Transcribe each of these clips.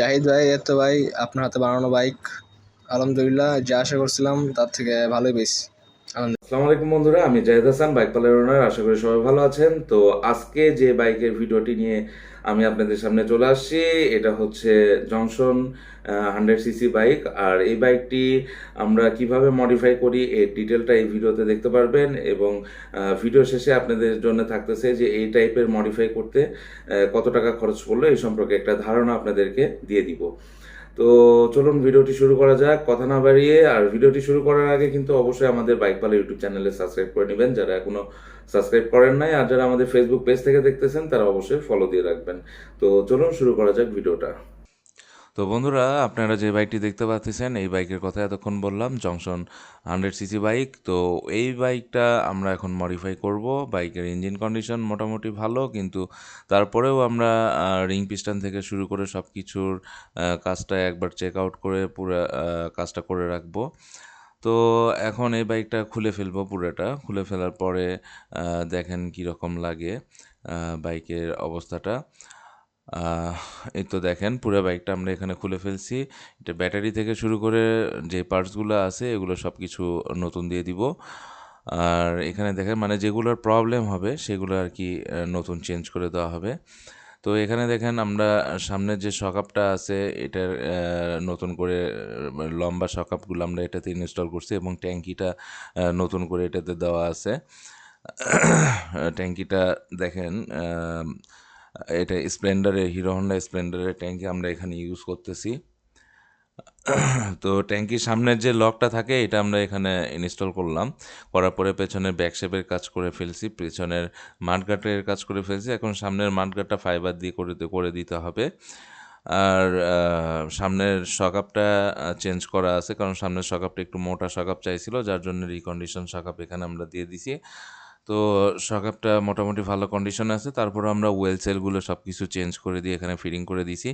জাহিদ ভাই এত ভাই আপনার হাতে বানানো বাইক। আলহামদুলিল্লাহ, যা আশা করছিলাম তার থেকে ভালোই বেশি আসসালামু বন্ধুরা, আমি জাহেদ হাসান, বাইক পালের ওনার। আশা করি সবাই ভালো আছেন। তো আজকে যে বাইকের ভিডিওটি নিয়ে আমি আপনাদের সামনে চলে আসছি। এটা হচ্ছে জংশন হান্ড্রেড সিসি বাইক আর এই বাইকটি আমরা কীভাবে মডিফাই করি, এর ডিটেলটা এই ভিডিওতে দেখতে পারবেন এবং ভিডিও শেষে আপনাদের জন্য থাকতেছে যে এই টাইপের মডিফাই করতে কত টাকা খরচ পড়ল এই সম্পর্কে একটা ধারণা আপনাদেরকে দিয়ে দিব। তো চলুন ভিডিওটি শুরু করা যাক। কথা না বাড়িয়ে, আর ভিডিওটি শুরু করার আগে কিন্তু অবশ্যই আমাদের বাইক পালা ইউটিউব চ্যানেলে সাবস্ক্রাইব করে নেবেন। যারা এখনও সাবস্ক্রাইব করেন নাই, আর যারা আমাদের ফেসবুক পেজ থেকে দেখতেছেন, তারা অবশ্যই ফলো দিয়ে রাখবেন। তো চলুন শুরু করা যাক ভিডিওটা। তো বন্ধুরা, আপনারা যে বাইকটি দেখতে পাচ্ছেন, এই বাইকের কথা এতক্ষণ বললাম জংশন হান্ড্রেড সিসি বাইক তো এই বাইকটা আমরা এখন মডিফাই করব। বাইকের ইঞ্জিন কন্ডিশন মোটামুটি ভালো, কিন্তু তারপরেও আমরা রিং পিস্টান থেকে শুরু করে সব কিছুর কাজটা একবার চেক আউট করে পুরো কাজটা করে রাখব। তো এখন এই বাইকটা খুলে ফেলব পুরোটা। খুলে ফেলার পরে দেখেন কীরকম লাগে বাইকের অবস্থাটা। এই তো দেখেন পুরো বাইকটা আমরা এখানে খুলে ফেলছি। এটা ব্যাটারি থেকে শুরু করে যে পার্টসগুলো আছে, এগুলো সব কিছু নতুন দিয়ে দিব। আর এখানে দেখেন মানে যেগুলোর প্রবলেম হবে, সেগুলো আর কি নতুন চেঞ্জ করে দেওয়া হবে। তো এখানে দেখেন আমরা সামনের যে সকাপটা আছে, এটার নতুন করে লম্বা সকাপগুলো আমরা এটাতে ইনস্টল করছি এবং ট্যাঙ্কিটা নতুন করে এটাতে দেওয়া আছে। ট্যাঙ্কিটা দেখেন এটা স্প্লেন্ডারে হিরো হন্ডা স্প্লেন্ডারের ট্যাঙ্কি আমরা এখানে ইউজ করতেছি। তো ট্যাঙ্কির সামনের যে লকটা থাকে, এটা আমরা এখানে ইনস্টল করলাম। করার পরে পেছনের ব্যাকশেপের কাজ করে ফেলছি, পেছনের মাঠগাটের কাজ করে ফেলছি। এখন সামনের মাঠগাটটা ফাইবার দিয়ে করে করে দিতে হবে। আর সামনের সকাপটা চেঞ্জ করা আছে, কারণ সামনের সকাপটা একটু মোটা সকাপ চাইছিল, যার জন্য রিকন্ডিশন সকাপ এখানে আমরা দিয়ে দিছি। তো সকাপটা মোটামুটি ভালো কন্ডিশন আছে। তারপর আমরা ওয়েল সেলগুলো সব কিছু চেঞ্জ করে দিয়ে এখানে ফিটিং করে দিছি।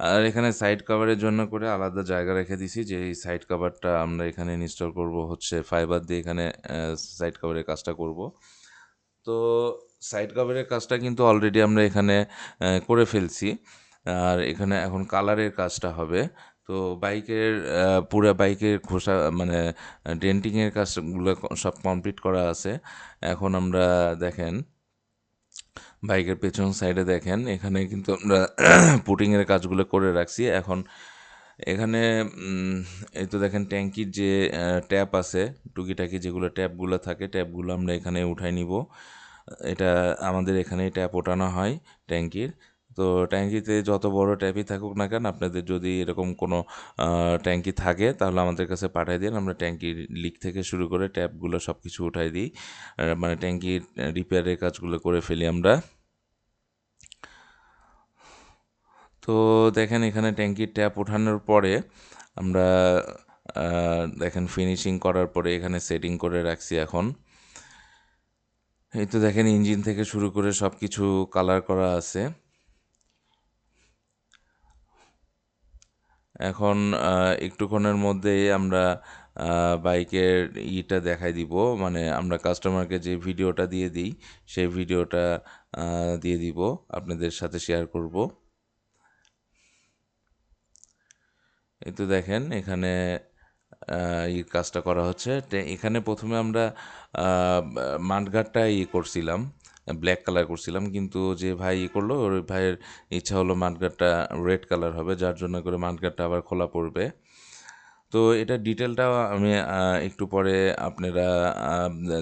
আর এখানে সাইড কভারের জন্য করে আলাদা জায়গা রেখে দিছি, যে এই সাইড কভারটা আমরা এখানে ইনস্টল করব হচ্ছে ফাইবার দিয়ে এখানে সাইড কভারের কাজটা করব। তো সাইড কভারের কাজটা কিন্তু অলরেডি আমরা এখানে করে ফেলছি। আর এখানে এখন কালারের কাজটা হবে। তো বাইকের পুরো বাইকের খোসা মানে ডেন্টিংয়ের কাজগুলো সব কমপ্লিট করা আছে। এখন আমরা দেখেন বাইকের পেছন সাইডে দেখেন, এখানে কিন্তু আমরা পুটিংয়ের কাজগুলো করে রাখছি। এখন এখানে এই তো দেখেন ট্যাঙ্কির যে ট্যাপ আছে, টুকিটাকি যেগুলো ট্যাপগুলো থাকে, ট্যাপগুলো আমরা এখানে উঠাই নিব। এটা আমাদের এখানে ট্যাপ ওঠানো হয় ট্যাঙ্কির। তো ট্যাঙ্কিতে যত বড় ট্যাপই থাকুক না কেন, আপনাদের যদি এরকম কোনো ট্যাঙ্কি থাকে, তাহলে আমাদের কাছে পাঠিয়ে দিন। আমরা ট্যাঙ্কির লিক থেকে শুরু করে ট্যাপগুলো সব কিছু উঠাই দিই। মানে ট্যাঙ্কির রিপেয়ারের কাজগুলো করে ফেলি আমরা। তো দেখেন এখানে ট্যাঙ্কির ট্যাপ ওঠানোর পরে আমরা দেখেন ফিনিশিং করার পরে এখানে সেটিং করে রাখছি এখন। এই তো দেখেন ইঞ্জিন থেকে শুরু করে সব কিছু কালার করা আছে। এখন একটুক্ষণের মধ্যেই আমরা বাইকের ইটা দেখাই দিব। মানে আমরা কাস্টমারকে যে ভিডিওটা দিয়ে দিই, সেই ভিডিওটা দিয়ে দিব। আপনাদের সাথে শেয়ার করব। এই তো দেখেন, এখানে এই কাজটা করা হচ্ছে। এখানে প্রথমে আমরা মাঠঘাটটা ই করছিলাম। ব্ল্যাক কালার করছিলাম, কিন্তু যে ভাই ই করল, ওর ভাইয়ের ইচ্ছা হলো মাঠঘাটটা রেড কালার হবে, যার জন্য করে মাঠঘাটটা আবার খোলা পড়বে। তো এটা ডিটেলটা আমি একটু পরে আপনারা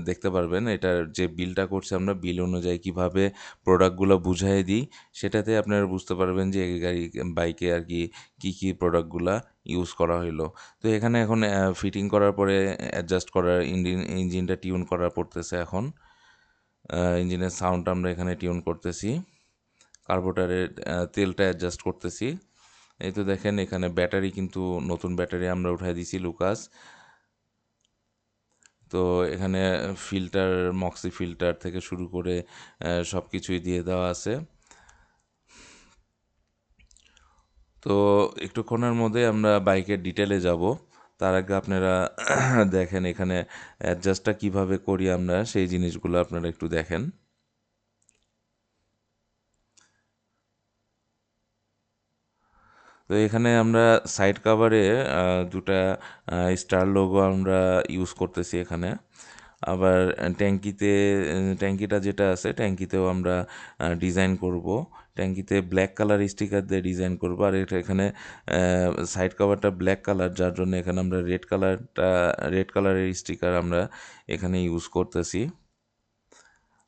দেখতে পারবেন। এটার যে বিলটা করছে আমরা বিল অনুযায়ী কীভাবে প্রোডাক্টগুলো বুঝাই দিই, সেটাতে আপনারা বুঝতে পারবেন যে এই গাড়ি বাইকে আর কি, কী কী প্রোডাক্টগুলো ইউজ করা হলো তো এখানে এখন ফিটিং করার পরে অ্যাডজাস্ট করার ইঞ্জিন ইঞ্জিনটা টিউন করা পড়তেছে এখন। ইঞ্জিনের সাউন্ডটা আমরা এখানে টিউন করতেছি। কার্বোটারের তেলটা অ্যাডজাস্ট করতেছি। এই তো দেখেন, এখানে ব্যাটারি কিন্তু নতুন ব্যাটারি আমরা উঠাই দিছি লুকাস তো এখানে ফিল্টার মক্সি ফিল্টার থেকে শুরু করে সব কিছুই দিয়ে দেওয়া আছে। তো একটুক্ষণের মধ্যে আমরা বাইকের ডিটেলে যাব। তার আগে আপনারা দেখেন এখানে অ্যাডজাস্টটা কীভাবে করি আমরা, সেই জিনিসগুলো আপনারা একটু দেখেন। তো এখানে আমরা সাইড কাভারে দুটা স্টার লোগো আমরা ইউজ করতেছি এখানে। আবার ট্যাঙ্কিতে ট্যাঙ্কিটা যেটা আছে, ট্যাঙ্কিতেও আমরা ডিজাইন করব। ট্যাঙ্কিতে ব্ল্যাক কালার স্টিকার দিয়ে ডিজাইন করব। আর এটা এখানে সাইড কভারটা ব্ল্যাক কালার যার জন্য এখানে আমরা রেড কালারটা রেড কালারের স্টিকার আমরা এখানে ইউজ করতেছি।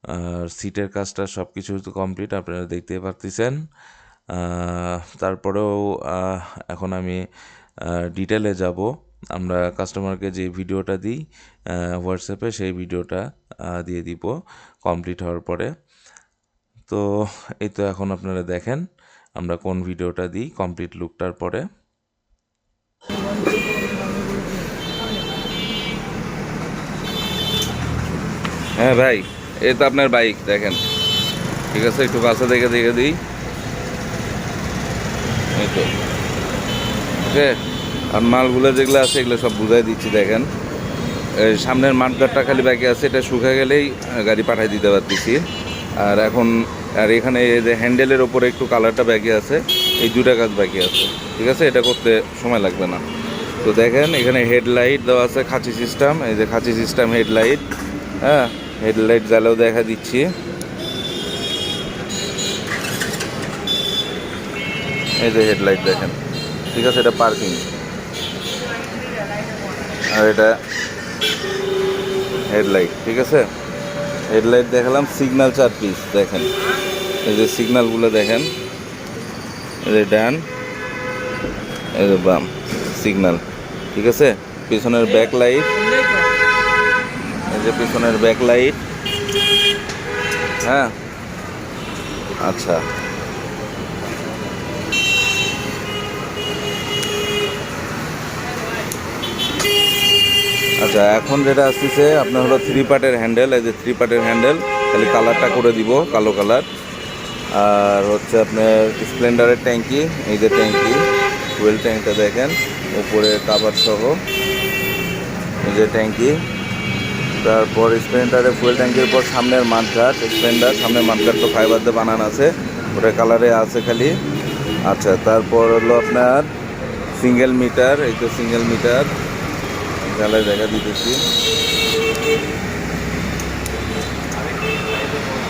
আর সিটের কাজটা সব কিছু তো কমপ্লিট আপনারা দেখতে পারতেছেন। তারপরেও এখন আমি ডিটেলে যাব। আমরা কাস্টমারকে যে ভিডিওটা দিই হোয়াটসঅ্যাপে সেই ভিডিওটা দিয়ে দিব কমপ্লিট হওয়ার পরে। তো এই তো এখন আপনারা দেখেন, আমরা কোন ভিডিওটা দিই কমপ্লিট লুকটার পরে। হ্যাঁ ভাই, এই তো আপনার বাইক দেখেন। ঠিক আছে, একটু কাছে দেখে দেখে দিই। এই তো। আছে আর মালগুলো যেগুলো আছে, এগুলো সব বুঝাই দিচ্ছি, দেখেন। সামনের মাঠগাটটা খালি বাকি আছে, এটা শুকা গেলেই গাড়ি পাঠিয়ে দিতে পারতেছি। আর এখন আর এখানে এই যে হ্যান্ডেলের ওপরে একটু কালারটা বাকি আছে, এই দুটা কাজ বাকি আছে। ঠিক আছে? এটা করতে সময় লাগবে না। তো দেখেন, এখানে হেডলাইট দেওয়া আছে খাঁচি সিস্টেম। এই যে খাঁচি সিস্টেম হেডলাইট হ্যাঁ? হেডলাইট জ্বালাও দেখা দিচ্ছি। এই যে হেডলাইট দেখেন। ঠিক আছে? এটা পার্কিং। আর এটা হেডলাইট। ঠিক আছে? হেডলাইট দেখালাম সিগনাল চার পিস দেখেন। এই যে সিগনালগুলো দেখেন, এই যে ডান, এই যে বাম সিগনাল ঠিক আছে? পিছনের ব্যাক লাইট এই যে পিছনের ব্যাক লাইট হ্যাঁ? আচ্ছা। আচ্ছা এখন যেটা আসতেছে, আপনার হলো থ্রি পার্টের হ্যান্ডেল এই যে থ্রি পার্টের হ্যান্ডেল খালি কালারটা করে দিব, কালো কালার আর হচ্ছে আপনার স্প্লেন্ডারের ট্যাঙ্কি, এই যে ট্যাঙ্কি ফুয়েল ট্যাঙ্কটা দেখেন, উপরে কাবার সহ, এই যে ট্যাঙ্কি। তারপর স্প্লেন্ডারের ফুয়েল ট্যাঙ্কির পর সামনের মাঠঘাট স্প্লেন্ডার সামনের মাঠঘাট তো ফাইবার দিয়ে বানানো আছে, ওটা কালারে আছে খালি। আচ্ছা তারপর হলো আপনার সিঙ্গেল মিটার এই তো সিঙ্গেল মিটার জ্বালায় দেখা দিতেছি।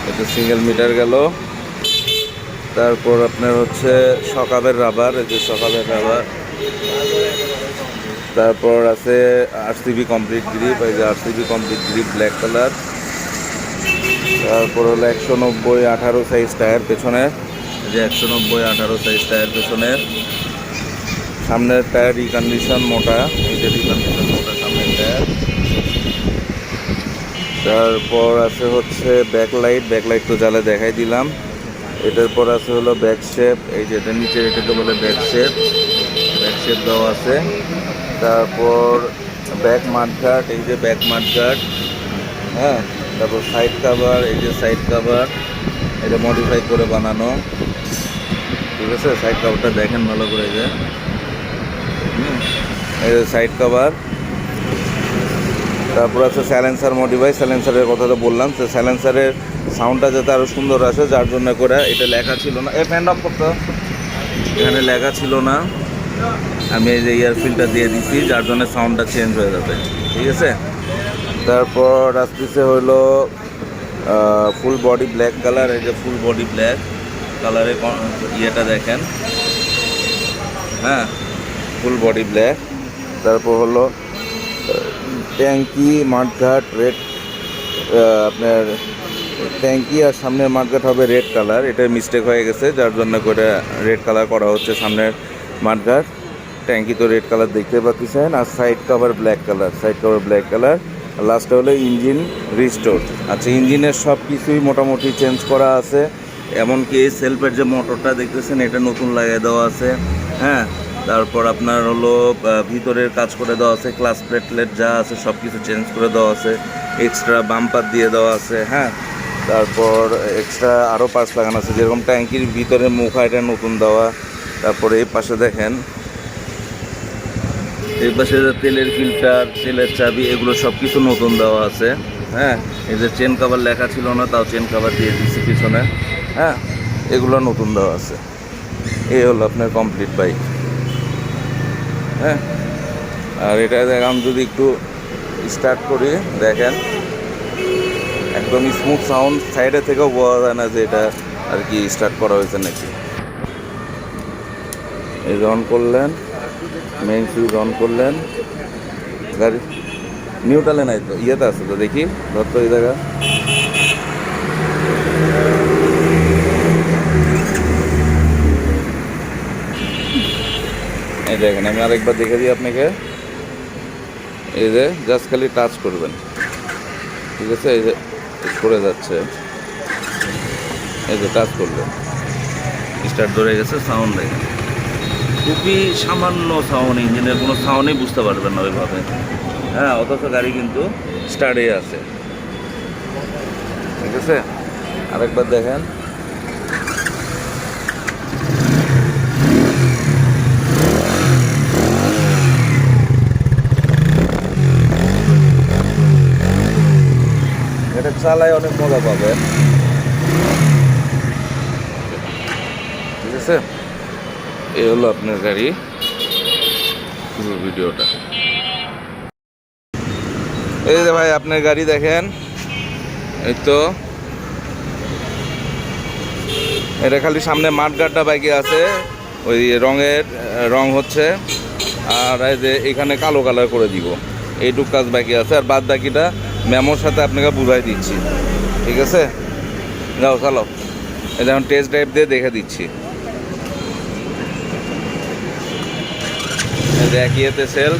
এটা সিঙ্গেল মিটার গেল। তারপর আপনার হচ্ছে সকাবের রাবার এই যে সকাবের রাবার তারপর আছে আরসিবি কমপ্লিট গ্রিপ এই যে RCB complete grip black colour তারপর হলো একশো নব্বই আঠারো সাইজ টায়ার পেছনে। এই যে একশো নব্বই আঠারো সাইজ টায়ার পেছনে। সামনের টায়ার রিকন্ডিশন মোটা, এই যে রিকন্ডিশন মোটা সামনের টায়ার তারপর আছে হচ্ছে ব্যাকলাইট ব্যাকলাইট তো জ্বালে দেখাই দিলাম। এটার পর আছে হলো ব্যাক শেপ এই যে এটা নিচে এটাকে বলে ব্যাক শেপ ব্যাক শেপ দেওয়া আছে। তারপর ব্যাক মাঠঘাট, এই যে ব্যাক মাঠঘাট। হ্যাঁ তারপর সাইড কাভার এই যে সাইড কাভার এটা মডিফাই করে বানানো। ঠিক আছে? সাইড কাভারটা দেখেন ভালো করে যে। এই যে সাইড কভার তারপর আছে স্যালেন্সার মডিফাই স্যালেন্সারের কথা তো বললাম। তো স্যালেন্সারের সাউন্ডটা যাতে আরও সুন্দর আসে, যার জন্য করে এটা লেখা ছিল না। এ ফ্যান অফ করতে এখানে লেখা ছিল না। আমি এই যে ইয়ারফিলটা দিয়ে দিছি যার জন্য সাউন্ডটা চেঞ্জ হয়ে যাবে। ঠিক আছে? তারপর আসতেছে হলো ফুল বডি ব্ল্যাক কালার এই যে ফুল বডি ব্ল্যাক কালারের ইয়েটা দেখেন। হ্যাঁ ফুল বডি ব্ল্যাক তারপর হলো ট্যাঙ্কি, মাঠঘাট, রেড আপনার ট্যাঙ্কি আর সামনের মাঠঘাট হবে রেড কালার। এটা মিস্টেক হয়ে গেছে, যার জন্য করে রেড কালার করা হচ্ছে সামনের মাঠঘাট। ট্যাঙ্কি তো রেড কালার দেখতে পাচ্ছেন, আর side cover black colour side cover black colour. লাস্টে হলো ইঞ্জিন রিস্টোর আচ্ছা ইঞ্জিনের সব কিছুই মোটামুটি চেঞ্জ করা আছে। এমনকি সেলফের যে মোটরটা দেখতেছেন, এটা নতুন লাগিয়ে দেওয়া আছে। হ্যাঁ তারপর আপনার হলো ভিতরের কাজ করে দেওয়া আছে ক্লাস প্লেটলেট যা আছে সব কিছু চেঞ্জ করে দেওয়া আছে এক্সট্রা বাম্পার দিয়ে দেওয়া আছে হ্যাঁ? তারপর এক্সট্রা আরও পার্টস লাগানো আছে, যেরকম ট্যাঙ্কির ভিতরে মুখা এটা নতুন দেওয়া, তারপরে এই পাশে দেখেন, এই পাশে তেলের ফিল্টার তেলের চাবি, এগুলো সব কিছু নতুন দেওয়া আছে হ্যাঁ? এই যে চেন কাভার লেখা ছিল না, তাও চেন কাভার দিয়ে দিচ্ছি পিছনে হ্যাঁ? এগুলো নতুন দেওয়া আছে। এই হলো আপনার কমপ্লিট বাইক হ্যাঁ? আর এটা দেখাম যদি একটু স্টার্ট করি, দেখেন। একদম স্মুথ সাউন্ড সাইডে থেকেও বোঝা যায় না যে এটা আর কি স্টার্ট করা হয়েছে নাকি। এই অন করলেন মেইন সুইচ অন করলেন। গাড়ি নিউট্রালে নাই তো ইয়েতে আছে তো দেখি, ধরতো এই জায়গা। এই দেখেন, আমি আরেকবার দেখে দিই আপনাকে। এই যে জাস্ট খালি টাচ করবেন। ঠিক আছে? এই যে করে যাচ্ছে। এই যে টাচ করবেন স্টার্ট ধরে গেছে সাউন্ড দেখেন। খুবই সামান্য সাউন্ড ইঞ্জিনের কোনো সাউন্ডই বুঝতে পারবেন না ওইভাবে। হ্যাঁ অথচ গাড়ি কিন্তু স্টার্টে আছে। ঠিক আছে? আরেকবার দেখেন। চালায় অনেক মজা পাবেন ঠিক আছে? এই হলো আপনার গাড়ি। পুরো ভিডিওটা। এই যে ভাই, আপনার গাড়ি দেখেন। এই তো। এটা খালি সামনে মাঠগাড্ডা বাইকে আছে। ওই রঙের, রং হচ্ছে। আর এই যে এখানে কালো কালার করে দিব। এইটুক কাজ বাকি আছে। আর বাদ বাকিটা মেমোর সাথে আপনাকে বুঝাই দিচ্ছি। ঠিক আছে? যাও চালো এটা এখন টেস্ট ড্রাইভ দিয়ে দেখে দিচ্ছি। এতে সেল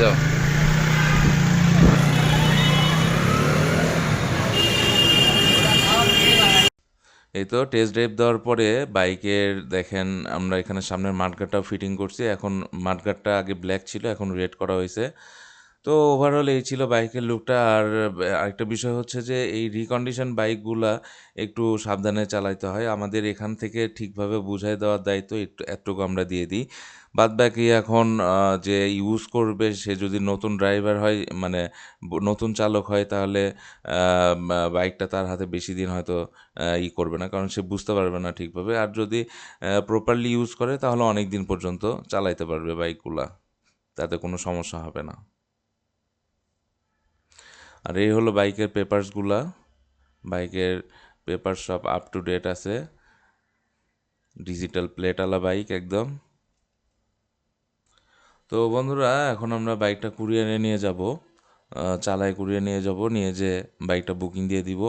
যাও। এই তো টেস্ট ড্রাইভ দেওয়ার পরে বাইকের দেখেন, আমরা এখানে সামনের মাঠগাটটাও ফিটিং করছি। এখন মাঠগাটটা আগে ব্ল্যাক ছিল, এখন রেড করা হয়েছে। তো ওভারঅল এই ছিল বাইকের লুকটা আর আরেকটা বিষয় হচ্ছে যে এই রিকন্ডিশন বাইকগুলা একটু সাবধানে চালাইতে হয়। আমাদের এখান থেকে ঠিকভাবে বুঝাই দেওয়ার দায়িত্ব একটু, এতটুকু আমরা দিয়ে দিই। বাদ বাকি এখন যে ইউজ করবে, সে যদি নতুন ড্রাইভার হয় মানে নতুন চালক হয়, তাহলে বাইকটা তার হাতে বেশি দিন হয়তো ই করবে না, কারণ সে বুঝতে পারবে না ঠিকভাবে। আর যদি প্রপারলি ইউজ করে, তাহলে অনেক দিন পর্যন্ত চালাইতে পারবে বাইকগুলা তাতে কোনো সমস্যা হবে না। আর এই হলো বাইকের পেপারসগুলা বাইকের পেপার সব আপ টু ডেট আছে। ডিজিটাল প্লেটওয়ালা বাইক একদম। তো বন্ধুরা, এখন আমরা বাইকটা কুরিয়ারে নিয়ে যাব। চালায় কুরিয়ার নিয়ে যাব, নিয়ে যে বাইকটা বুকিং দিয়ে দিব।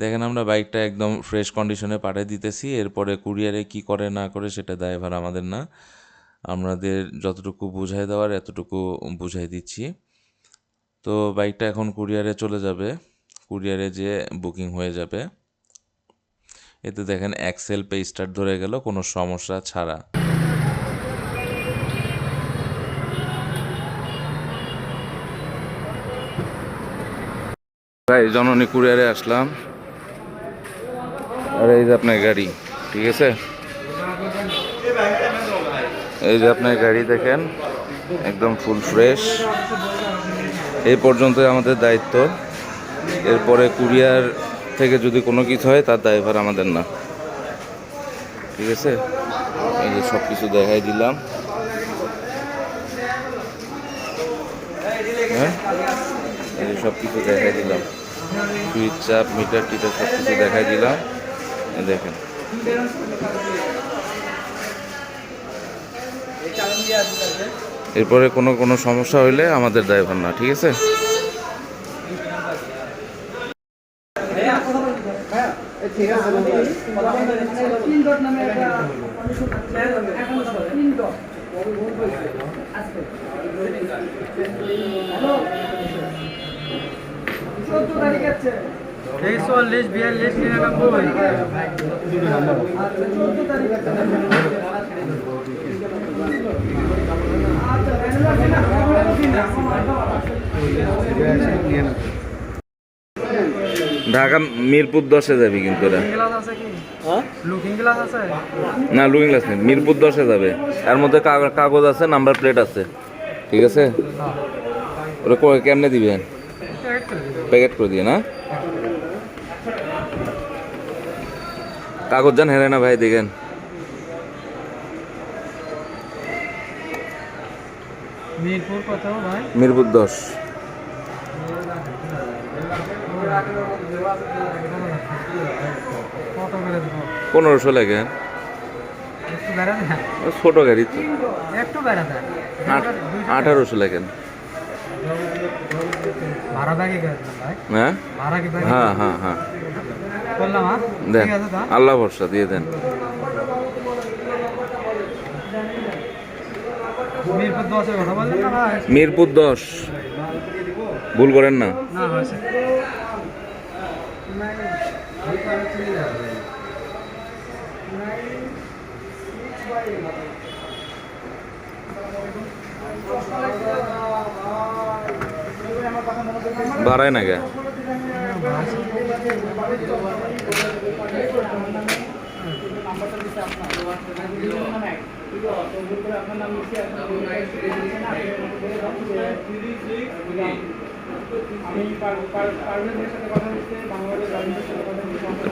দেখেন আমরা বাইকটা একদম ফ্রেশ কন্ডিশনে পাঠিয়ে দিতেছি। এরপরে কুরিয়ারে কি করে, না করে সেটা দায়ভার আমাদের না। আমাদের যতটুকু বুঝাই দেওয়ার এতটুকু বুঝাই দিচ্ছি। তো বাইকটা এখন কুরিয়ারে চলে যাবে। কুরিয়ারে যে বুকিং হয়ে যাবে। এতে দেখেন এক্সেল পে স্টার্ট ধরে গেল, কোনো সমস্যা ছাড়া। ভাই, জননী কুরিয়ারে আসলাম। আর এই যে আপনার গাড়ি, ঠিক আছে? এই যে আপনার গাড়ি দেখেন, একদম ফুল ফ্রেশ এই পর্যন্তই আমাদের দায়িত্ব। এরপরে কুরিয়ার থেকে যদি কোনো কিছু হয়, তার ড্রাইভার আমাদের না। ঠিক আছে? এই যে সব কিছু দেখাই দিলাম। হ্যাঁ? এই যে সব কিছু দেখাই দিলাম। সুইচ চাপ মিটার টিটার সব কিছু দেখাই দিলাম। দেখেন। এরপরে কোনো কোনো সমস্যা হইলে আমাদের ড্রাইভার না, ঠিক আছে? ঢাকা মিরপুর দশে যাবি কিন্তু ওরা। গ্লাস আছে কি লুকিং গ্লাস আছে না লুকিং গ্লাস নেই মিরপুর দশে যাবে। এর মধ্যে কাগ- কাগজ আছে নাম্বার প্লেট আছে। ঠিক আছে? ওরা কেমনে দিবেন প্যাকেট করে দিয়ে না? কাগজ যান হেরে না ভাই দেখেন। মিরপুর দশ। পনেরোশো লাগে ছোট গাড়ি তো। আঠারোশো লাগেন হ্যাঁ? ব্যাগে হ্যাঁ হ্যাঁ হ্যাঁ হ্যাঁ। দেন আছে তা আল্লাহ ভরসা দিয়ে দেন। মিরপুর দশ ভুল করেন না। বাড়ায় না গে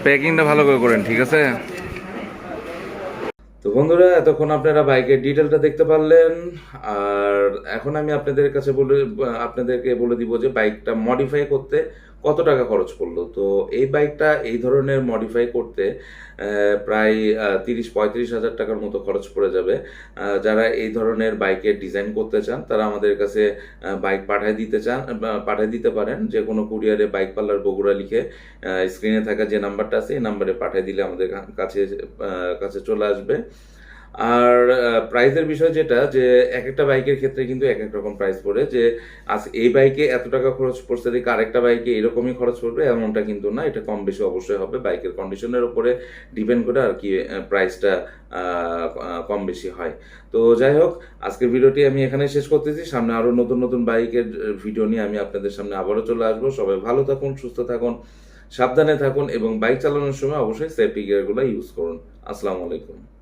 প্যাকিংটা ভালো করে করেন, ঠিক আছে? তো বন্ধুরা, এতক্ষণ আপনারা বাইকের ডিটেলটা দেখতে পারলেন, আর এখন আমি আপনাদের কাছে বলে, আপনাদেরকে বলে দিব যে বাইকটা মডিফাই করতে কত টাকা খরচ করল? তো এই বাইকটা এই ধরনের মডিফাই করতে প্রায় তিরিশ, পঁয়ত্রিশ হাজার টাকার মতো খরচ পড়ে যাবে। যারা এই ধরনের বাইকের ডিজাইন করতে চান, তারা আমাদের কাছে বাইক পাঠিয়ে দিতে চান পাঠিয়ে দিতে পারেন। যে কোনো কুরিয়ারে বাইক পার্লার বগুড়া লিখে স্ক্রিনে থাকা যে নাম্বারটা আছে, এই নাম্বারে পাঠিয়ে দিলে আমাদের কাছে কাছে চলে আসবে। আর প্রাইসের বিষয় যেটা, যে এক একটা বাইকের ক্ষেত্রে কিন্তু এক এক রকম প্রাইস পড়ে, যে আজ এই বাইকে এত টাকা খরচ পড়ছে, দেখে আরেকটা বাইকে এরকমই খরচ পড়বে, এমনটা কিন্তু না, এটা কম বেশি অবশ্যই হবে বাইকের কন্ডিশনের উপরে ডিপেন্ড করে আর কি প্রাইসটা কম বেশি হয়। তো যাই হোক, আজকের ভিডিওটি আমি এখানে শেষ করতেছি, সামনে আরও নতুন নতুন বাইকের ভিডিও নিয়ে আমি আপনাদের সামনে আবারও চলে আসব। সবাই ভালো থাকুন, সুস্থ থাকুন, সাবধানে থাকুন এবং বাইক চালানোর সময় অবশ্যই সেফটি গিয়ারগুলো ইউজ করুন। আসসালামু আলাইকুম।